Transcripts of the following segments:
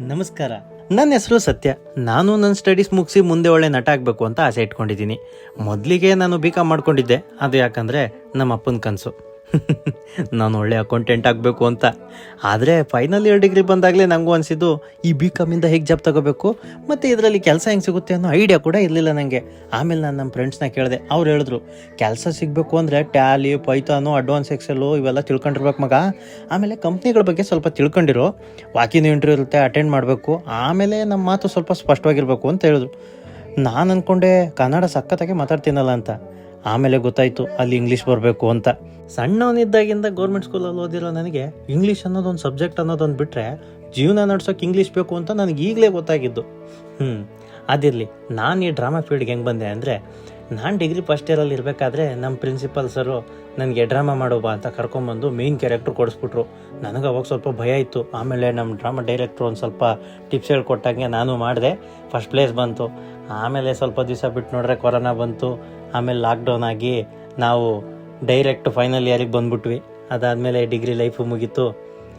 ನಮಸ್ಕಾರ. ನನ್ನ ಹೆಸರು ಸತ್ಯ. ನಾನು ನನ್ನ ಸ್ಟಡೀಸ್ ಮುಗಿಸಿ ಮುಂದೆ ಒಳ್ಳೆ ನಟ ಆಗಬೇಕು ಅಂತ ಆಸೆ ಇಟ್ಕೊಂಡಿದ್ದೀನಿ. ಮೊದಲಿಗೆ ನಾನು ಬಿ ಕಾಮ್ ಮಾಡ್ಕೊಂಡಿದ್ದೆ. ಅದು ಯಾಕಂದರೆ ನಮ್ಮ ಅಪ್ಪನ ಕನಸು. ನಾನು ಒಳ್ಳೆ ಅಕೌಂಟೆಂಟ್ ಆಗಬೇಕು ಅಂತ. ಆದರೆ ಫೈನಲ್ ಇಯರ್ ಡಿಗ್ರಿ ಬಂದಾಗಲೇ ನನಗೂ ಅನಿಸಿದ್ದು, ಈ ಬಿ ಕಾಮಿಂದ ಹೇಗೆ ಜಾಬ್ ತಗೋಬೇಕು? ಮತ್ತು ಇದರಲ್ಲಿ ಕೆಲಸ ಹೆಂಗೆ ಸಿಗುತ್ತೆ ಅನ್ನೋ ಐಡಿಯಾ ಕೂಡ ಇರಲಿಲ್ಲ ನನಗೆ ಆಮೇಲೆ ನಾನು ನಮ್ಮ ಫ್ರೆಂಡ್ಸ್ನ ಕೇಳಿದೆ. ಅವ್ರು ಹೇಳಿದ್ರು, ಕೆಲಸ ಸಿಗಬೇಕು ಅಂದರೆ ಟ್ಯಾಲಿ, ಪೈಥಾನು ಅಡ್ವಾನ್ಸ್ ಎಕ್ಸೆಲ್ಲು ಇವೆಲ್ಲ ತಿಳ್ಕೊಂಡಿರ್ಬೇಕು ಮಗ. ಆಮೇಲೆ ಕಂಪ್ನಿಗಳ ಬಗ್ಗೆ ಸ್ವಲ್ಪ ತಿಳ್ಕೊಂಡಿರೋ. ವಾಕಿನ ಇಂಟರ್ವ್ಯೂ ಇರುತ್ತೆ ಅಟೆಂಡ್ ಮಾಡಬೇಕು. ಆಮೇಲೆ ನಮ್ಮ ಮಾತು ಸ್ವಲ್ಪ ಸ್ಪಷ್ಟವಾಗಿರಬೇಕು ಅಂತ ಹೇಳಿದ್ರು. ನಾನು ಅಂದ್ಕೊಂಡೆ ಕನ್ನಡ ಸಖತ್ತಾಗಿ ಮಾತಾಡ್ತೀನಲ್ಲ ಅಂತ. ಆಮೇಲೆ ಗೊತ್ತಾಯಿತು, ಅಲ್ಲಿ ಇಂಗ್ಲೀಷ್ ಬರಬೇಕು ಅಂತ. ಸಣ್ಣವನಿದ್ದಾಗಿಂದ ಗೌರ್ಮೆಂಟ್ ಸ್ಕೂಲಲ್ಲಿ ಓದಿರೋ ನನಗೆ ಇಂಗ್ಲೀಷ್ ಅನ್ನೋದೊಂದು ಸಬ್ಜೆಕ್ಟ್ ಅನ್ನೋದೊಂದು ಬಿಟ್ಟರೆ ಜೀವನ ನಡ್ಸೋಕೆ ಇಂಗ್ಲೀಷ್ ಬೇಕು ಅಂತ ನನಗೆ ಈಗಲೇ ಗೊತ್ತಾಗಿದ್ದು. ಹ್ಞೂ ಅದಿರಲಿ, ನಾನು ಈ ಡ್ರಾಮಾ ಫೀಲ್ಡ್ಗೆ ಹೆಂಗೆ ಬಂದೆ ಅಂದರೆ, ನಾನು ಡಿಗ್ರಿ ಫಸ್ಟ್ ಇಯರಲ್ಲಿ ಇರಬೇಕಾದ್ರೆ ನಮ್ಮ ಪ್ರಿನ್ಸಿಪಲ್ ಸರು ನನಗೆ ಡ್ರಾಮಾ ಮಾಡೋ ಅಂತ ಕರ್ಕೊಂಬಂದು ಮೇಯ್ನ್ ಕ್ಯಾರೆಕ್ಟ್ರ್ ಕೊಡಿಸ್ಬಿಟ್ರು. ನನಗೆ ಅವಾಗ ಸ್ವಲ್ಪ ಭಯ ಇತ್ತು. ಆಮೇಲೆ ನಮ್ಮ ಡ್ರಾಮಾ ಡೈರೆಕ್ಟ್ರು ಒಂದು ಸ್ವಲ್ಪ ಟಿಪ್ಸ್ ಹೇಳ್ಕೊಟ್ಟಂಗೆ ನಾನು ಮಾಡಿದೆ. ಫಸ್ಟ್ ಪ್ಲೇಸ್ ಬಂತು. ಆಮೇಲೆ ಸ್ವಲ್ಪ ದಿವಸ ಬಿಟ್ಟು ನೋಡ್ರೆ ಕೊರೋನಾ ಬಂತು. ಆಮೇಲೆ ಲಾಕ್ಡೌನ್ ಆಗಿ ನಾವು ಡೈರೆಕ್ಟ್ ಫೈನಲ್ ಇಯರಿಗೆ ಬಂದ್ಬಿಟ್ವಿ. ಅದಾದಮೇಲೆ ಡಿಗ್ರಿ ಲೈಫು ಮುಗೀತು.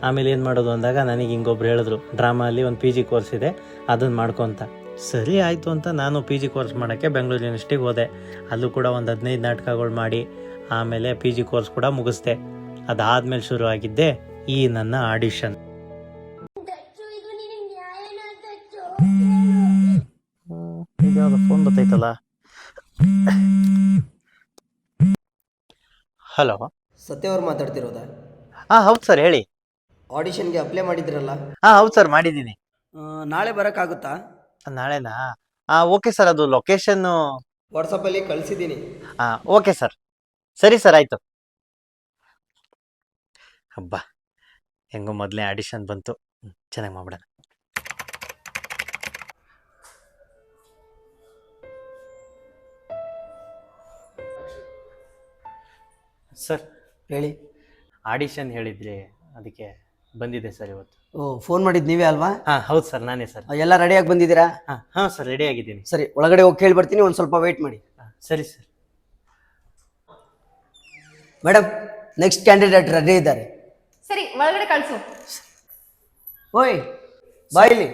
ಆಮೇಲೆ ಏನು ಮಾಡೋದು ಅಂದಾಗ ನನಗೆ ಹಿಂಗೊಬ್ರು ಹೇಳಿದ್ರು ಡ್ರಾಮಲ್ಲಿ ಒಂದು ಪಿ ಜಿ ಕೋರ್ಸ್ ಇದೆ ಅದನ್ನು ಮಾಡ್ಕೊತ ಸರಿ ಆಯಿತು ಅಂತ ನಾನು ಪಿ ಜಿ ಕೋರ್ಸ್ ಮಾಡೋಕ್ಕೆ ಬೆಂಗಳೂರು ಯೂನಿವರ್ಸಿಟಿಗೆ ಹೋದೆ. ಅಲ್ಲೂ ಕೂಡ ಒಂದು ಹದಿನೈದು ನಾಟಕಗಳು ಮಾಡಿ, ಆಮೇಲೆ ಪಿ ಜಿ ಕೋರ್ಸ್ ಕೂಡ ಮುಗಿಸ್ದೆ. ಅದಾದಮೇಲೆ ಶುರು ಆಗಿದ್ದೆ ಈ ನನ್ನ ಆಡಿಷನ್ ಫೋನ್ ಬರ್ತೈತಲ್ಲ ಹಲೋ? ಸತ್ಯ ಅವ್ರು ಮಾತಾಡ್ತಿರೋದಾ? ಹಾ ಹೌದು ಸರ್ ಹೇಳಿ. ಆಡಿಷನ್ಗೆ ಅಪ್ಲೈ ಮಾಡಿದ್ರಲ್ಲ? ಹಾ ಹೌದು ಸರ್ ಮಾಡಿದ್ದೀನಿ. ಆ, ನಾಳೆ ಬರೋಕ್ಕಾಗುತ್ತಾ? ನಾಳೆನಾ? ಹಾಂ ಓಕೆ ಸರ್ ಅದು ಲೊಕೇಶನ್ನು ವಾಟ್ಸಪ್ಪಲ್ಲಿ ಕಳಿಸಿದ್ದೀನಿ. ಹಾಂ ಓಕೆ ಸರ್. ಸರಿ ಸರ್ ಆಯಿತು. ಹಬ್ಬ. ಹೆಂಗೋ ಮೊದಲೇ ಆಡಿಷನ್ ಬಂತು. ಚೆನ್ನಾಗಿ ಮಾಡ್ಬಿಡೋಣ. ಸರ್ ಹೇಳಿ. ಆಡಿಷನ್ ಹೇಳಿದ್ರಿ ಅದಕ್ಕೆ ಬಂದಿದೆ ಸರ್ ಇವತ್ತು. ಓ ಫೋನ್ ಮಾಡಿದ್ ನೀವೇ ಅಲ್ವಾ? ಹಾಂ ಹೌದು ಸರ್ ನಾನೇ ಸರ್. ಎಲ್ಲ ರೆಡಿಯಾಗಿ ಬಂದಿದ್ದೀರಾ? ಹಾಂ ಹಾಂ ಸರ್ ರೆಡಿ ಆಗಿದ್ದೀನಿ. ಸರಿ ಒಳಗಡೆ ಹೋಗಿ ಕೇಳಿ ಬರ್ತೀನಿ ಒಂದು ಸ್ವಲ್ಪ ವೇಟ್ ಮಾಡಿ. ಹಾಂ ಸರಿ sir. Madam next candidate ready ಇದ್ದಾರೆ. ಸರಿ ಒಳಗಡೆ ಕಳಿಸು. ಓಯ್ ಬಾಯಿಲಿ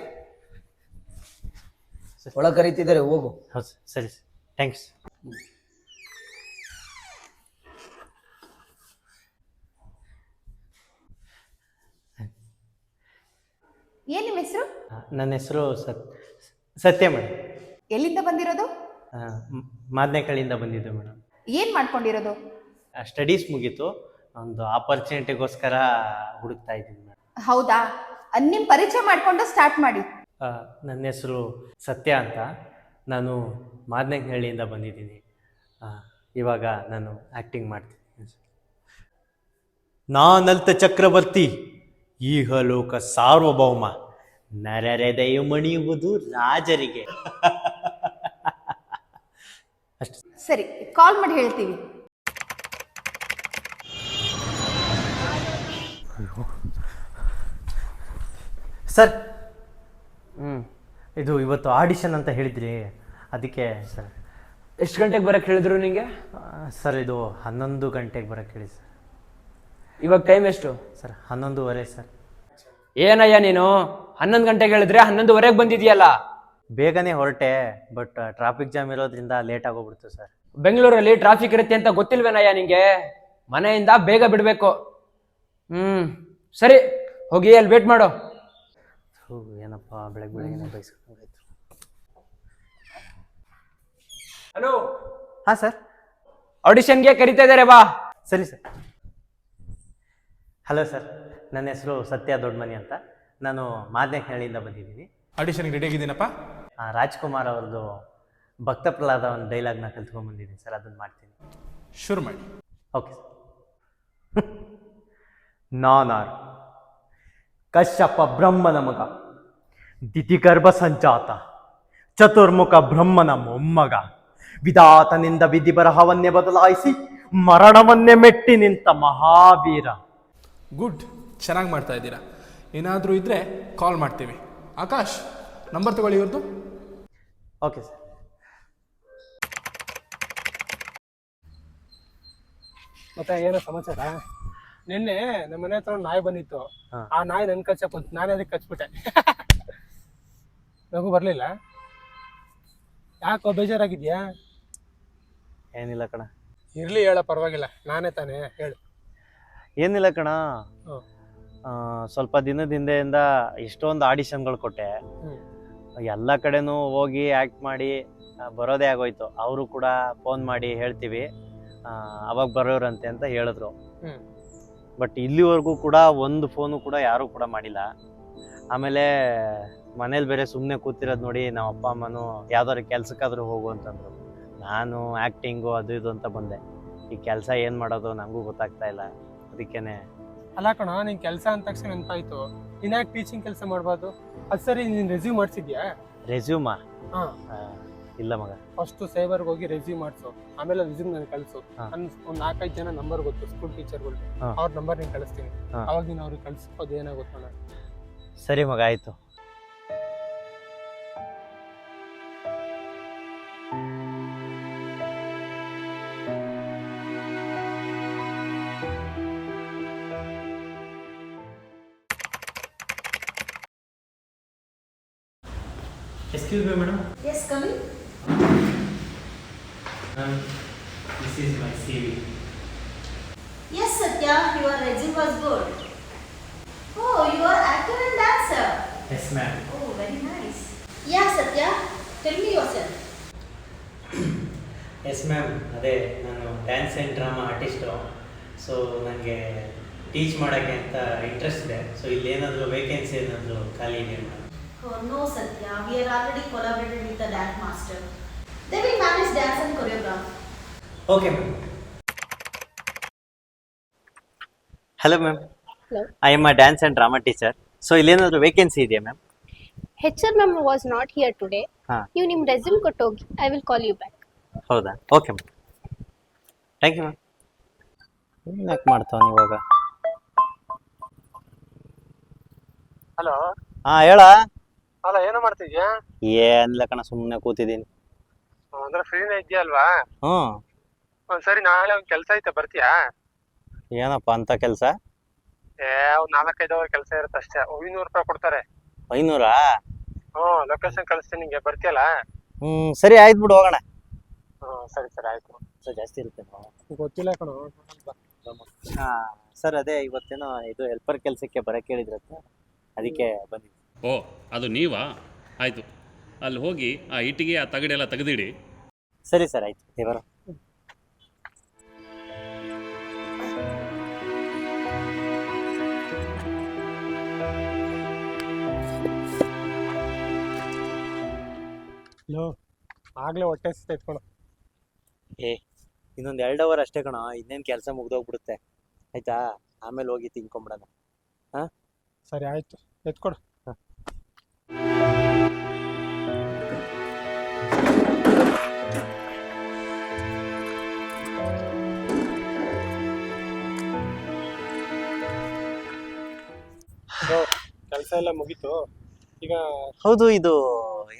ಒಳಗೆ ಕರೀತಿದ್ದಾರೆ ಹೋಗು. ಹೌದು ಸರಿ ಸರ್ ಥ್ಯಾಂಕ್ಸ್ ಏನ್ ನಿಮ್ಮ ಹೆಸರು? ನನ್ನ ಹೆಸರು ಸತ್ ಸತ್ಯ ಮೇಡಮ್ ಎಲ್ಲಿಂದ ಬಂದಿರೋದು? ಮಾದನೇಕಳ್ಳಿಯಿಂದ ಬಂದಿದ್ದೆ ಮೇಡಮ್. ಏನ್ ಮಾಡ್ಕೊಂಡಿರೋದು? ಸ್ಟಡೀಸ್ ಮುಗೀತು. ಒಂದು ಆಪರ್ಚುನಿಟಿಗೋಸ್ಕರ ಹುಡುಕ್ತಾ ಇದ್ದೀನಿ ಮೇಡಮ್. ಹೌದಾ? ಅದ್ ನಿಮ್ ಪರಿಚಯ ಮಾಡ್ಕೊಂಡು ಸ್ಟಾರ್ಟ್ ಮಾಡಿ. ನನ್ನ ಹೆಸರು ಸತ್ಯ ಅಂತ. ನಾನು ಮಾದನೇಕಳ್ಳಿಯಿಂದ ಬಂದಿದ್ದೀನಿ. ಇವಾಗ ನಾನು ಆ್ಯಕ್ಟಿಂಗ್ ಮಾಡ್ತೀನಿ ನಾನಲ್ತ ಚಕ್ರವರ್ತಿ. ಈಹಲೋಕ ಸಾರ್ವಭೌಮ ನರರೆದೆಯು ಮಣಿಯುವುದು ರಾಜರಿಗೆ. ಅಷ್ಟು. ಸರಿ ಕಾಲ್ ಮಾಡಿ ಹೇಳ್ತೀವಿ. ಸರ್ ಹ್ಞೂ ಇದು ಇವತ್ತು ಆಡಿಷನ್ ಅಂತ ಹೇಳಿದ್ರಿ ಅದಕ್ಕೆ ಸರ್. ಎಷ್ಟು ಗಂಟೆಗೆ ಬರಕ್ಕೆ ಹೇಳಿದ್ರು ನಿಮಗೆ ಸರ್ ಇದು ಹನ್ನೊಂದು ಗಂಟೆಗೆ ಬರಕ್ಕೆ ಹೇಳಿ ಸರ್. ಇವಾಗ ಟೈಮ್ ಎಷ್ಟು? ಸರ್ ಹನ್ನೊಂದುವರೆ ಸರ್. ಏನಯ್ಯ ನೀನು? ಹನ್ನೊಂದು ಗಂಟೆಗೆ ಹೇಳಿದ್ರೆ ಹನ್ನೊಂದುವರೆಗೆ ಬಂದಿದ್ಯಲ್ಲ? ಬೇಗನೆ ಹೊರಟೆ ಬಟ್ ಟ್ರಾಫಿಕ್ ಜಾಮ್ ಇರೋದ್ರಿಂದ ಲೇಟ್ ಆಗೋಗ್ಬಿಡ್ತು ಸರ್. ಬೆಂಗಳೂರಲ್ಲಿ ಟ್ರಾಫಿಕ್ ಇರುತ್ತೆ ಅಂತ ಗೊತ್ತಿಲ್ವೇನಯ್ಯ ನಿಂಗೆ? ಮನೆಯಿಂದ ಬೇಗ ಬಿಡಬೇಕು. ಹ್ಮ್ ಸರಿ ಹೋಗಿ ಅಲ್ಲಿ ವೇಟ್ ಮಾಡು. ಏನಪ್ಪ ಬೆಳಗ್ಗೆ ಬೆಳಗ್ಗೆ ಬೈಸ್ಕೊಂಡಾಯ್ತು ಹಲೋ? ಹಾಂ ಸರ್. ಆಡಿಷನ್ಗೆ ಕರಿತಾ ಇದ್ದಾರೆ ಬಾ. ಸರಿ ಸರ್. ಹಲೋ ಸರ್ ನನ್ನ ಹೆಸರು ಸತ್ಯ ದೊಡ್ಡಮನಿ ಅಂತ. ನಾನು ಮಾದನೇಹಳ್ಳಿಯಿಂದ ಬಂದಿದ್ದೀನಿ. ಆಡಿಷನ್ಗೆ ರೆಡಿ ಆಗಿದ್ದೀನಪ್ಪ? ಆ, ರಾಜ್ಕುಮಾರ್ ಅವ್ರದ್ದು ಭಕ್ತ ಪ್ರಹ್ಲಾದ ಒಂದು ಡೈಲಾಗ್ನ ಕಲ್ತ್ಕೊಂಡ್ಬಂದಿದ್ದೀನಿ ಸರ್ ಅದನ್ನು ಮಾಡ್ತೀನಿ. ಶುರು ಮಾಡಿ. ಓಕೆ ಸರ್ ನಾನಾರ್ ಕಶ್ಯಪ ಬ್ರಹ್ಮನ ಮಗ ದಿತಿಗರ್ಭ ಸಂಜಾತ ಚತುರ್ಮುಖ ಬ್ರಹ್ಮನ ಮೊಮ್ಮಗ ವಿಧಾತನಿಂದ ವಿಧಿ ಬರಹವನ್ನೇ ಬದಲಾಯಿಸಿ ಮರಣವನ್ನೇ ಮೆಟ್ಟಿ ನಿಂತ ಮಹಾವೀರ. ಗುಡ್ ಚೆನ್ನಾಗಿ ಮಾಡ್ತಾ ಇದ್ದೀರಾ? ಏನಾದರೂ ಇದ್ದರೆ ಕಾಲ್ ಮಾಡ್ತೀವಿ. ಆಕಾಶ್ ನಂಬರ್ ತಗೊಳ್ಳಿ ಇವ್ರದ್ದು ಓಕೆ ಸರ್ ಮತ್ತೆ ಏನೋ ಸಮಾಚಾರ? ನಿನ್ನೆ ನಮ್ಮ ಮನೆ ಹತ್ರ ಒಂದ್ ನಾಯಿ ಬಂದಿತ್ತು. ಹಾ. ಆ ನಾಯಿ ನನ್ ಕಚ್ಚಕ್ ಬಂತು ನಾನೇ ಅದಕ್ಕೆ ಕಚ್ಬಿಟ್ಟೆ. ನಗು ಬರ್ಲಿಲ್ಲ. ಯಾಕೋ ಬೇಜಾರಾಗಿದ್ಯಾ? ಏನಿಲ್ಲ ಕಣ. ಇರ್ಲಿ ಹೇಳ ಪರವಾಗಿಲ್ಲ. ನಾನೇ ತಾನೇ ಹೇಳು. ಏನಿಲ್ಲ ಕಣ. ಸ್ವಲ್ಪ ದಿನದ ಹಿಂದೆಯಿಂದ ಎಷ್ಟೊಂದು ಆಡಿಷನ್ಗಳು ಕೊಟ್ಟೆ. ಎಲ್ಲ ಕಡೆನೂ ಹೋಗಿ ಆ್ಯಕ್ಟ್ ಮಾಡಿ ಬರೋದೇ ಆಗೋಯ್ತು. ಅವರು ಕೂಡ ಫೋನ್ ಮಾಡಿ ಹೇಳ್ತೀವಿ. ಅವಾಗ ಬರೋರಂತೆ ಅಂತ ಹೇಳಿದ್ರು. ಬಟ್ ಇಲ್ಲಿವರೆಗೂ ಕೂಡ ಒಂದು ಫೋನು ಕೂಡ ಯಾರೂ ಕೂಡ ಮಾಡಿಲ್ಲ. ಆಮೇಲೆ ಮನೇಲಿ ಬೇರೆ ಸುಮ್ಮನೆ ಕೂತಿರೋದು ನೋಡಿ ನಮ್ಮ ಅಪ್ಪ ಅಮ್ಮನೂ ಯಾವ್ದಾದ್ರು ಕೆಲ್ಸಕ್ಕಾದ್ರೂ ಹೋಗು ಅಂತಂದ್ರು. ನಾನು ಆ್ಯಕ್ಟಿಂಗು ಅದು ಇದು ಅಂತ ಬಂದೆ. ಈ ಕೆಲಸ ಏನು ಮಾಡೋದು ನನಗೂ ಗೊತ್ತಾಗ್ತಾ ಇಲ್ಲ. ಅದಕ್ಕೇನೆ ಅಲ್ಲ ಕಣ ನಿನ್ ಕೆಲಸ ಅಂದ ತಕ್ಷಣ ನೆನಪಾಯ್ತು. ನೀನ್ ಯಾಕೆ ಟೀಚಿಂಗ್ ಕೆಲಸ ಮಾಡ್ಬಾರ್ದು? ಅದ್ ಸರಿ ನೀನ್ ರೆಸ್ಯೂಮ್ ಮಾಡ್ಸಿದ್ಯಾ? ರೆಸ್ಯೂಮಾ ಹಾ. ಇಲ್ಲ ಮಗ. ಫಸ್ಟ್ ಸೈಬರ್ಗೆ ಹೋಗಿ ರೆಸ್ಯೂಮ್ ಮಾಡ್ಸು. ಆಮೇಲೆ ರೆಸ್ಯೂಮ್ ನನಗೆ ಕಳಿಸು. ನನ್ನ ಒಂದು ನಾಲ್ಕೈದು ಜನ ನಂಬರ್ ಗೊತ್ತು ಸ್ಕೂಲ್ ಟೀಚರ್ಗಳು. ಅವ್ರ ನಂಬರ್ ನೀನ್ ಕಳಿಸ್ತೀನಿ. ಅವಾಗ ನೀನು ಅವ್ರಿಗೆ ಕಳಿಸ್ಬೋದು ಏನಾಗುತ್ತೆ ಸರಿ ಮಗ ಆಯಿತು. Excuse me, madam. Yes, come in. This this is my CV. Yes, Satya, your resume was good. Oh, you are actor and dancer. Yes, ma'am. Oh, very nice. Yeah, Satya, tell me yourself. Yes ma'am ಅದೇ ನಾನು dance and drama artist so ನನಗೆ teach ಮಾಡೋಕ್ಕೆ ಅಂತ interest ಇದೆ so ಇಲ್ಲಿ ಏನಾದರೂ vacancy ಏನಾದರೂ ಖಾಲಿ ಇದೆ madam Oh, no, Satya, we are already collaborated with the dance master. They will manage dance and choreograph. Okay, ma'am. Hello ma'am Hello. I am a dance and drama teacher so ಇಲ್ಲೇನಾದರೂ vacancy ಇದೆಯಾ ma'am H R ma'am was not here today ಹಾ. ನೀವು ನಿಮ್ಮ resume ಕೊಟ್ಟೋಗಿ I will call you back ಹೌದಾ? Okay ma'am thank you ma'am ಯಾಕೆ ಮಾಡ್ತಾವ ಇವಾಗ? Hello ಹಾಂ ಹೇಳ? ಅಲ್ಲ ಏನು ಮಾಡ್ತಿದ್ಯಾ? ಏನಿಲ್ಲ ಕಣ ಸುಮ್ಮನೆ ಕೂತಿದ್ದೀನಿ. ಅಂದ್ರೆ ಫ್ರೀನೇ ಇದೆಯಾ ಅಲ್ವಾ? ಹ್ಞೂ. ಒಂದ್ ಸರಿ ನಾಳೆ ಒಂದ್ ಕೆಲಸ ಐತೆ ಬರ್ತೀಯಾ? ಏನಪ್ಪ ಅಂತ ಕೆಲಸ? ಏ ಒಂದ್ ನಾಲ್ಕೈದು ಅವರ್ ಕೆಲಸ ಇರುತ್ತೆ ಅಷ್ಟೇ. ಐನೂರು ರೂಪಾಯಿ ಕೊಡ್ತಾರೆ. ಐನೂರಾ? ಹ್ಮ್ ಲೊಕೇಶನ್ ಕಳಿಸ್ತೀನಿ ನಿಂಗೆ ಬರ್ತೀಯಲ್ಲ? ಹ್ಞೂ ಸರಿ ಆಯ್ತು ಬಿಡು ಹೋಗೋಣ. ಹ್ಮ್ ಸರಿ ಸರಿ ಆಯ್ತು. ಸೊ ಜಾಸ್ತಿ ಇರುತ್ತೆ ಗೊತ್ತಿಲ್ಲ ಕಣೋ ಹಾಂ ಸರ್ ಅದೇ ಇವತ್ತೇನೋ ಇದು ಹೆಲ್ಪರ್ ಕೆಲಸಕ್ಕೆ ಬರಕ್ಕೆ ಹೇಳಿದ್ರತ್ತ ಅದಕ್ಕೆ ಬಂದಿದ್ದೆ ಓ ಅದು ನೀವಾ? ಆಯಿತು. ಅಲ್ಲಿ ಹೋಗಿ ಆ ಇಟ್ಟಿಗೆ ಆ ತಗಡೆ ಎಲ್ಲ ತೆಗೆದಿಡಿ. ಸರಿ ಸರ್ ಆಯ್ತು. ದೇವರ ಹಲೋ ಆಗ್ಲೇ ಹೊಟ್ಟೆ ಸಿಗ್ತೈತೆ ಕಣೋ. ಏ ಇನ್ನೊಂದು ಎರಡು ಅವರ್ ಅಷ್ಟೇ ಕಣ ಇನ್ನೇನು ಕೆಲಸ ಮುಗ್ದೋಗ್ಬಿಡುತ್ತೆ. ಆಯ್ತಾ? ಆಮೇಲೆ ಹೋಗಿ ತಿನ್ಕೊಂಬಿಡೋಣ. ಸರಿ ಆಯ್ತು. ಎತ್ಕೊಡು. ಕೆಲಸ ಎಲ್ಲ ಮುಗೀತು. ಈಗ ಹೌದು ಇದು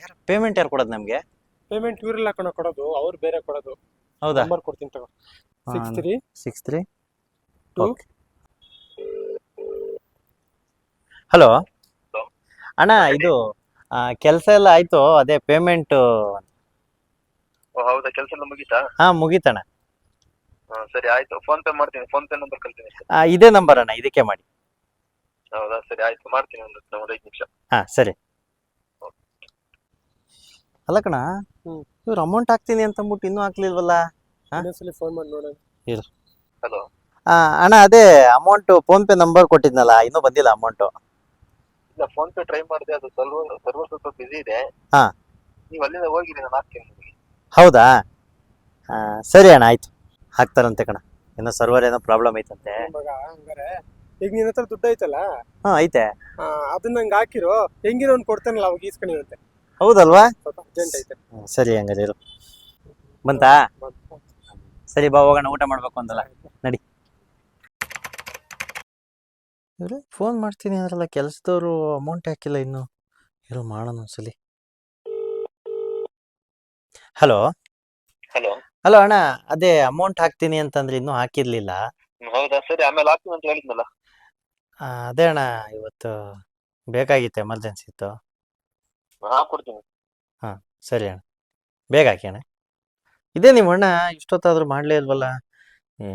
ಯಾರು ಪೇಮೆಂಟ್ ಯಾರು ಕೊಡೋದು ನಮಗೆ? ಪೇಮೆಂಟ್ ಇವರೆಲ್ಲ ಕಣ ಕೊಡೋದು ಅವ್ರು ಬೇರೆ ಕೊಡೋದು. ಹೌದಾ? ನಂಬರ್ ಕೊಡ್ತೀನಿ ತಗೋ. Six three six three. Okay hello ಅಣ್ಣ ಇದು ಕೆಲಸ ಎಲ್ಲ ಆಯ್ತು ಅದೇ ಪೇಮೆಂಟ್ ಓ ಹೌದಾ? ಕೆಲಸ ಎಲ್ಲ ಮುಗೀತಾ? ಹಾ ಮುಗೀತಣ್ಣ. ಹಾ ಸರಿ ಆಯ್ತು. ಫೋನ್ ಪೇ ಮಾಡ್ತೀನಿ. ಫೋನ್ ಪೇ ನಂಬರ್ ಕಳ್ತೀನಿ ಸರ್ ಆ, ಇದೇ ನಂಬರ್ ಅಣ್ಣ ಇದಕ್ಕೆ ಮಾಡಿ. ಹೌದಾ? ಸರಿ ಆಯ್ತು. ಮಾಡ್ತೀನಿ ಒಂದು ಒಂದು ಐದು ನಿಮಿಷ. ಹಾ ಸರಿ. ಅಲ್ಲ ಕಣ ಹ್ಮ್. ಇವ್ರು ಅಮೌಂಟ್ ಹಾಕ್ತೀನಿ ಅಂತ ಅಂದ್ಬಿಟ್ಟು ಇನ್ನೂ ಹಾಕ್ಲಿಲ್ವಲ್ಲ? ಇನ್ನೊಂದ್ಸಲಿ ಫೋನ್ ಮಾಡಿ ನೋಡಿ ಹಲೋ ಆ, ಅಣ್ಣ ಅದೇ ಅಮೌಂಟ್ ಫೋನ್ ಪೇ ನಂಬರ್ ಕೊಟ್ಟಿದ್ನಲ್ಲ ಇನ್ನೂ ಬಂದಿಲ್ಲ ಅಮೌಂಟು ಇಲ್ಲ ಫೋನ್ ಪೇ ಟ್ರೈ ಮಾಡಿದೆ ಅದು ಸರ್ವರ್ ಸರ್ವರ್ ಸ್ವಲ್ಪ ಬಿಸಿ ಇದೆ. ಹಾ. ನೀವು ಅಲ್ಲಿಂದ ಹೋಗಿರಿ ನಾನು ಹಾಕ್ತೀನಿ ನಿಮಗೆ. ಹೌದಾ? ಆ, ಸರಿ ಅಣ್ಣ ಆಯ್ತು. ಹಾಕ್ತಾರಂತೆ ಕಣ. ಏನೋ ಸರ್ವರ್ ಏನೋ ಪ್ರಾಬ್ಲಮ್ ಐತಂತೆ. ಮಗ ಹಂಗಾರೆ? ಈಗ ನಿನ್ನ ಹತ್ರ ದುಡ್ಡು ಐತಲ್ಲ? ಹಾ ಐತೆ. ಆ, ಅದನ್ನ ನಂಗೆ ಹಾಕಿರೋ. ಹೆಂಗಿರೋ ಒಂದು ಕೊಡ್ತಾನಲ್ಲ ಅವಾಗ ಈಸ್ಕೊಂಡಿರುತ್ತೆ ಹೌದಲ್ವಾ? ಸ್ವಲ್ಪ ಅರ್ಜೆಂಟ್ ಐತೆ. ಹ್ಮ್, ಸರಿ ಹಂಗಾರೆ ಇರು. ಬಂತಾ? ಸರಿ ಬಾ ಹೋಗೋಣ ಊಟ ಮಾಡ್ಬೇಕು ಅಂತಲ್ಲ ನಡಿ. ಇವ್ರೆ ಫೋನ್ ಮಾಡ್ತೀನಿ ಅಂದ್ರಲ್ಲ ಕೆಲಸದವರು ಅಮೌಂಟ್ ಹಾಕಿಲ್ಲ ಇನ್ನು. ಇರೋ ಮಾಡೋಣ ಒಂದ್ಸಲಿ. ಹಲೋ ಹಲೋ ಹಲೋ ಅಣ್ಣ ಅದೇ ಅಮೌಂಟ್ ಹಾಕ್ತೀನಿ ಅಂತಂದ್ರೆ ಇನ್ನೂ ಹಾಕಿರ್ಲಿಲ್ಲ. ಹೌದಾ? ಸರಿ ಆಮೇಲೆ ಹಾಕ್ತೀನಿ ಅಂತ ಹೇಳಿದ್ನಲ್ಲ. ಆ, ಅದೇ ಅಣ್ಣ ಇವತ್ತು ಬೇಕಾಗಿತ್ತು ಎಮರ್ಜೆನ್ಸಿ ಇತ್ತು. ಹಾಕೊಡ್ತೀನಿ. ಸರಿ ಅಣ್ಣ. ಬೇಗ ಹಾಕಿ ಅಣ್ಣ. ಇದೇ ನಿಮ್ಮ ಅಣ್ಣ ಇಷ್ಟೊತ್ತಾದ್ರೂ ಮಾಡಲೇ ಇಲ್ವಲ್ಲ? ಏ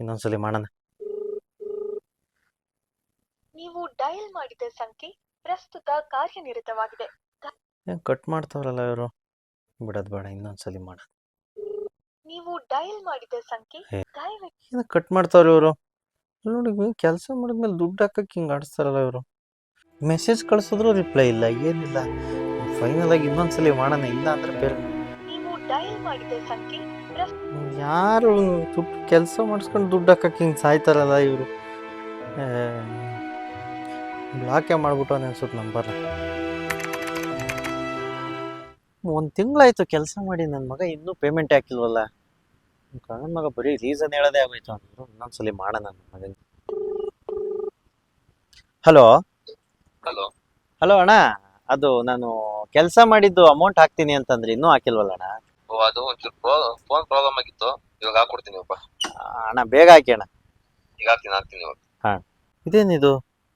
ಇನ್ನೊಂದ್ಸಲಿ ಮಾಡೋಣ. ನೀವು ಡಯಲ್ ಮಾಡಿದ ಸಂಖ್ಯೆ ಪ್ರಸ್ತುತ ಕಾರ್ಯನಿರತವಾಗಿದೆ. ಕಟ್ ಮಾಡ್ತಾವ್ರಲ್ಲ ಇವರು. ಬಿಡೋದು ಬೇಡ ಇನ್ನೊಂದ್ಸಲಿ ಮಾಡ. ನೀವು ಡಯಲ್ ಮಾಡಿದ ಸಂಖ್ಯೆ. ದಯವಿಟ್ಟು ಏನೋ ಕಟ್ ಮಾಡ್ತಾವ್ರಿ ಇವರು? ನೋಡಿ ಕೆಲಸ ಮಾಡಿದ್ಮೇಲೆ ದುಡ್ಡು ಹಾಕಕ್ಕೆ ಹಿಂಗೆ ಆಡಿಸ್ತಾರಲ್ಲ ಇವರು. ಮೆಸೇಜ್ ಕಳ್ಸಿದ್ರು ರಿಪ್ಲೈ ಇಲ್ಲ ಏನಿಲ್ಲ. ಫೈನಲ್ ಆಗಿ ಇನ್ನೊಂದ್ಸಲಿ ಮಾಡೋಣ ಇಲ್ಲ ಅಂದ್ರೆ ಬೇರೆ. ನೀವು ಡಯಲ್ ಮಾಡಿದ ಸಂಖ್ಯೆ ಯಾರು ದುಡ್ಡು ಕೆಲಸ ಮಾಡಿಸ್ಕೊಂಡು ದುಡ್ಡು ಹಾಕಕ್ಕೆ ಹಿಂಗೆ ಸಾಯ್ತಾರಲ್ಲ ಇವರು? ಬ್ಲಾಕೇ ಮಾಡ್ಬಿಟ್ಟು ಅನ್ಸುತ್ತೆ ನಂಬರ್ ಒಂದು ತಿಂಗಳಾಯ್ತು ಕೆಲಸ ಮಾಡಿ ನನ್ನ ಮಗ ಇನ್ನೂ ಪೇಮೆಂಟ್ ಹಾಕಿಲ್ವಲ್ಲ? ನನ್ನ ಮಗ ಬರೀ ರೀಸನ್ ಹೇಳೋದೇ ಆಗೋಯ್ತು ಅಂದ್ರು ಇನ್ನೊಂದ್ಸಲಿ ಮಾಡೋಣ ನನ್ನ ಮಗನಿಗೆ. ಹಲೋ ಹಲೋ ಹಲೋ ಅಣ್ಣ ಅದು ನಾನು ಕೆಲಸ ಮಾಡಿದ್ದು ಅಮೌಂಟ್ ಹಾಕ್ತೀನಿ ಅಂತಂದ್ರೆ ಇನ್ನೂ ಹಾಕಿಲ್ವಲ್ಲ ಅಣ್ಣ? ಓ ಅದು ಒಂಚೂರು ಫೋನ್ ಪ್ರಾಬ್ಲಮ್ ಆಗಿತ್ತು ಇವಾಗ ಹಾಕೊಡ್ತೀನಿ ಒಬ್ಬ. ಅಣ್ಣ ಬೇಗ ಹಾಕಿ ಅಣ್ಣ. ಈಗ ಹಾಕ್ತೀನಿ ಹಾಕ್ತೀನಿ ಇವಾಗ. ಇದೇನಿದು?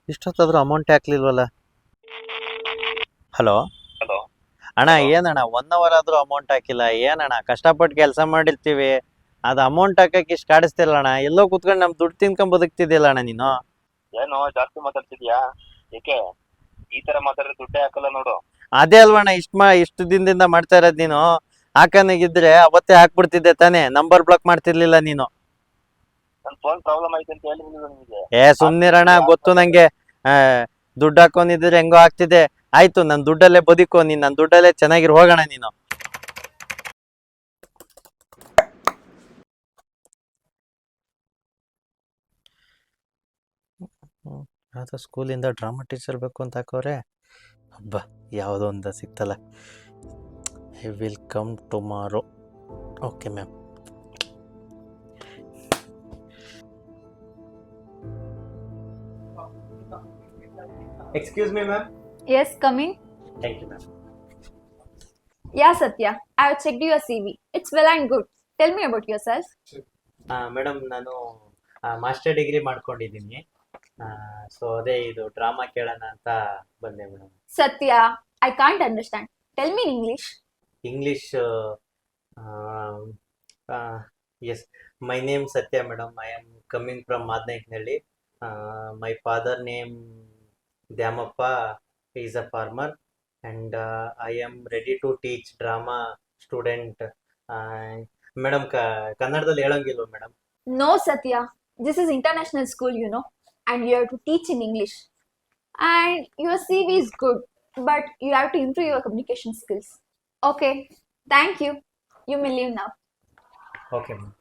ಇಷ್ಟೊತ್ತಾದ್ರೂ ಅಮೌಂಟ್ ಹಾಕ್ಲಿಲ್ವಲ್ಲ? ಹಲೋ ಹಲೋ ಅಣ್ಣ ಏನಣ್ಣ ಒನ್ ಅವರ್ ಆದ್ರೂ ಅಮೌಂಟ್ ಹಾಕಿಲ್ಲ. ಏನಣ್ಣ ಕಷ್ಟಪಟ್ಟು ಕೆಲಸ ಮಾಡಿರ್ತೀವಿ. ಅದು ಅಮೌಂಟ್ ಹಾಕಕ್ಕೆ ಇಷ್ಟ ಕಾಡಿಸ್ತಿಲ್ಲ ಅಣ್ಣ ಎಲ್ಲೋ ಕುತ್ಕೊಂಡು ನಮ್ ದುಡ್ಡು ತಿನ್ಕೊಂಡ್ ಬದುಕ್ತಿದ್ದಿಲ್ಲ ಅಣ್ಣ ನೀನು? ಏನು ಜಾಸ್ತಿ ಮಾತಾಡ್ತಿದ್ಯಾ? ಏಕೆ? ಈ ತರ ಮಾತಾಡಿದ್ರೆ ದುಡ್ಡೇ ಹಾಕಲ್ಲ ನೋಡು. ಅದೇ ಅಲ್ವಣ್ಣ ಇಷ್ಟ ಮಾ ಇಷ್ಟು ದಿನದಿಂದ ಮಾಡ್ತಾ ಇರೋದ್ ನೀನು. ಹಾಕನಿಗಿದ್ರೆ ಅವತ್ತೇ ಹಾಕ್ಬಿಡ್ತಿದ್ದೆ ತಾನೇ. ನಂಬರ್ ಬ್ಲಾಕ್ ಮಾಡ್ತಿರ್ಲಿಲ್ಲ ನೀನು. ನನ್ ಫೋನ್ ಪ್ರಾಬ್ಲಮ್ ಆಯ್ತು ಅಂತ ಹೇಳಿದ್ನಿಲ್ಲ ನಿಮಗೆ. ಏ ಸುಮ್ನಿರಣ ಗೊತ್ತು ನಂಗೆ. ಆ, ದುಡ್ಡು ಹಾಕೊಂಡಿದ್ರೆ ಹೆಂಗೋ ಆಗ್ತಿದೆ. ಆಯ್ತು ನನ್ ದುಡ್ಡಲ್ಲೇ ಬದುಕೋ ನೀನ್ ನನ್ ದುಡ್ಡಲ್ಲೇ ಚೆನ್ನಾಗಿರ್ ಹೋಗೋಣ ನೀನು. ಅದು ಸ್ಕೂಲಿಂದ ಡ್ರಾಮಾ ಟೀಚರ್ ಬೇಕು ಅಂತ ಹಾಕೋರೆ. ಹಬ್ಬ ಯಾವುದೋ ಒಂದು ಸಿಗ್ತಲ್ಲ I will come tomorrow okay ma'am excuse me ma'am yes coming thank you ma'am yeah Satya I have checked your CV it's well and good tell me about yourself madam ನಾನು master degree ಮಾಡ್ಕೊಂಡಿದ್ದೀನಿ. So ಅದೇ ಇದು drama ಕೇಳಣ ಅಂತ ಬಂದೆ madam Satya I can't understand tell me English English yes my name Satya madam I am coming from Madanaikanahalli my father name Dyamappa is a farmer and I am ready to teach drama student madam ಕ ಕನ್ನಡದಲ್ಲಿ ಹೇಳೋಂಗಿಲ್ವ madam No, Satya. This is international school, you know, and you have to teach in English. And your CV is good, but you have to improve your communication skills. Okay. Thank you. You may leave now. Okay ma'am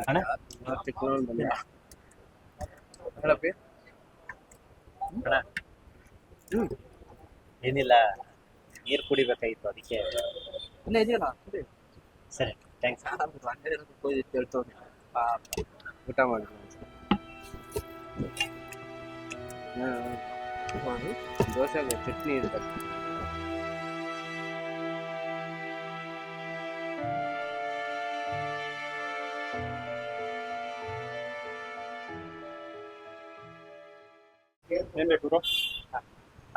ಅಣ್ಣ ಅಣ್ಣ ಏನಿಲ್ಲ ನೀರು ಕುಡಿಬೇಕಾಗಿತ್ತು ಅದಕ್ಕೆ. ಸರಿ thanks ಊಟ ಮಾಡಿ ದೋಸೆ ಚಟ್ನಿ ಇರ್ತದೆ ಏನ್ ಬೇಕು ಬ್ರೋ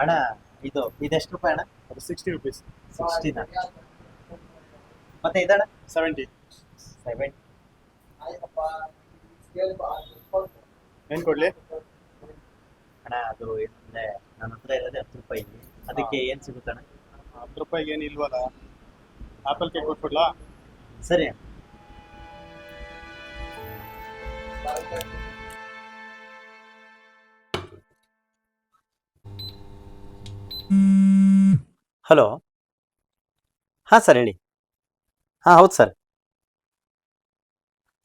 ಅಣ್ಣ ಇದು ಇದೆಷ್ಟು ರೂಪಾಯಿ ಅಣ್ಣ? ಅದು ಸಿಕ್ಸ್ಟಿ ರುಪೀಸ್ ಸಿಕ್ಸ್ಟಿನ ಮತ್ತೆ ಇದಣ್ಣ? ಸೆವೆಂಟಿ ಸೆವೆಂಟಿ ಏನ್ ಕೊಡ್ಲಿ? ಅಣ್ಣ ಅದು ಏನಂದ್ರೆ ನನ್ನ ಹತ್ರ ಇರೋದೇ ಹತ್ತು ರೂಪಾಯಿ. ಅದಕ್ಕೆ ಏನ್ ಸಿಗುತ್ತಣ್ಣ ಹತ್ತು ರೂಪಾಯಿಗೆ ಏನು ಇಲ್ವಲ್ಲ? ಆಪಲ್ ಕೇಕ್ ಕೊಟ್ಬಿಡ್ಲಾ? ಸರಿ ಹಲೋ? ಹಾಂ ಸರ್ ಹೇಳಿ. ಹಾಂ ಹೌದು ಸರ್.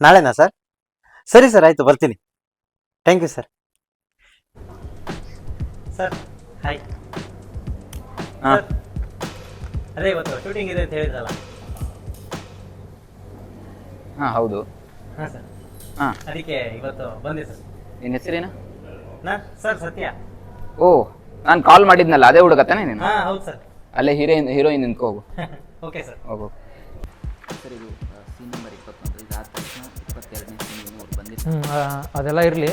ನಾಳೆನಾ ಸರ್? ಸರಿ ಸರ್ ಆಯಿತು ಬರ್ತೀನಿ. Thank you sir sir hi ಹಾಂ. ಅದೇ ಇವತ್ತು ಶೂಟಿಂಗ್ ಇದೆ ಅಂತ ಹೇಳಿದ್ರಲ್ಲ. ಹಾಂ ಹೌದು. ಹಾಂ ಸರ್. ಹಾಂ. ಅದಕ್ಕೆ ಇವತ್ತು ಬಂದೆ ಸರ್. ನಿನ್ನ ಹೆಸರೇನು? ಸರ್ ಸತ್ಯ. ಓ ನಾನು ಕಾಲ್ ಮಾಡಿದ್ನಲ್ಲ ಅದೇ ಹುಡುಗತ್ತಾನೆ ನೀನು? ಹಾಂ ಹೌದು ಸರ್. ಅಲ್ಲೇ ಹೀರೋಯಿನ್ ಹೀರೋಯಿನ್ ನಿಂತ್ಕೋ ಹೋಗು. ಓಕೆ ಸರ್ ಹೋಗು ಹ್ಞೂ ಅದೆಲ್ಲ ಇರಲಿ.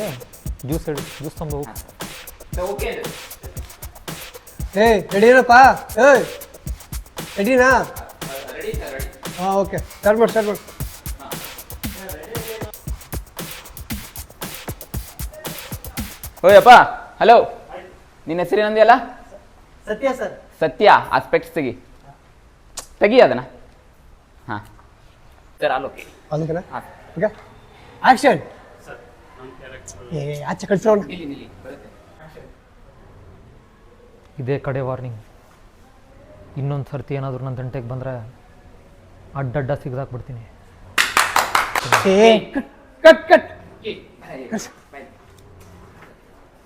ಜ್ಯೂಸ್ ಹೇಳಿ ಜ್ಯೂಸ್ ಓಕೆ ಏಯ್ ರೆಡಿ ಏನಪ್ಪ ಏಯ್ ರೆಡಿನಾ ಹಾಂ ಓಕೆ ಸ್ಟಾರ್ಟ್ ಮಾಡಿ ಸ್ಟಾರ್ಟ್ ಮಾಡಿ. ಓಯಪ್ಪ ಹಲೋ ನಿನ್ನ ಹೆಸರು ಏನಂದಿಯಲ್ಲ? ಸತ್ಯ ಸರ್. ಸತ್ಯ ಆ ಸ್ಪೆಕ್ಸ್ ತೆಗಿ. ತೆಗಿ ಅದನ್ನ. ಹಾಂ. ಸರ್ ಆಲೋಕೆ ಅದಕ್ಕೆ ಓಕೆ. ಆಕ್ಷನ್ ಏ ಆಚೆ ಕಳ್ಸೋಣ ಇದೇ ಕಡೆ ವಾರ್ನಿಂಗ್ ಇನ್ನೊಂದು ಸರ್ತಿ ಏನಾದರೂ ನನ್ನ ತಂಟೆಗೆ ಬಂದರೆ ಅಡ್ಡಡ್ಡ ಸಿಗ್ದಾಕ್ಬಿಡ್ತೀನಿ. ಏ ಕಟ್ ಕಟ್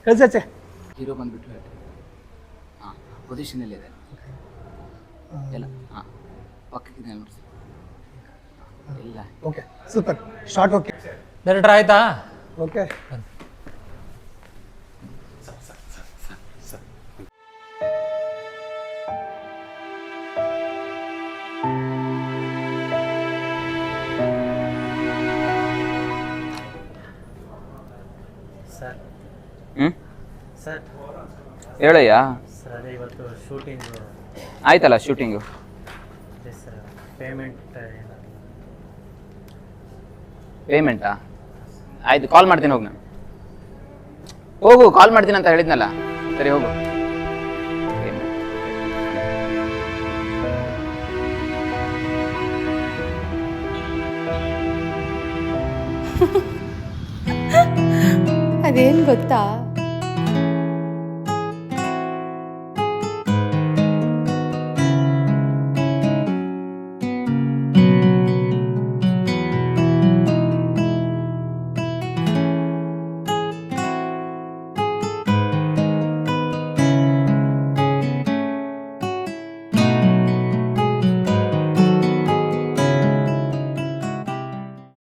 ಕಳ್ಸಾಚೆ ಹೀರೋ ಬಂದ್ಬಿಟ್ಟು ಪೊಸಿಷನಲ್ಲಿದೆ ಎಲ್ಲ. ಹಾಂ. ಪಕ್ಕಕ್ಕಿದೆ ನೋಡಿ ಇಲ್ಲ okay super short okay director ಆಯ್ತಾ? ಓಕೆ ಸರ್ ಹ್ಞೂ ಸರ್ ಹೇಳಯ್ಯ? ಸರ್ ಶೂಟಿಂಗು ಆಯ್ತಲ್ಲ ಶೂಟಿಂಗು ಪೇಮೆಂಟ್ ಪೇಮೆಂಟಾ ಆಯ್ತು ಕಾಲ್ ಮಾಡ್ತೀನಿ ಹೋಗಿ ನಾನು. ಹೋಗು ಕಾಲ್ ಮಾಡ್ತೀನಿ ಅಂತ ಹೇಳಿದ್ನಲ್ಲ. ಸರಿ ಹೋಗು. ಅದೇನು ಗೊತ್ತಾ?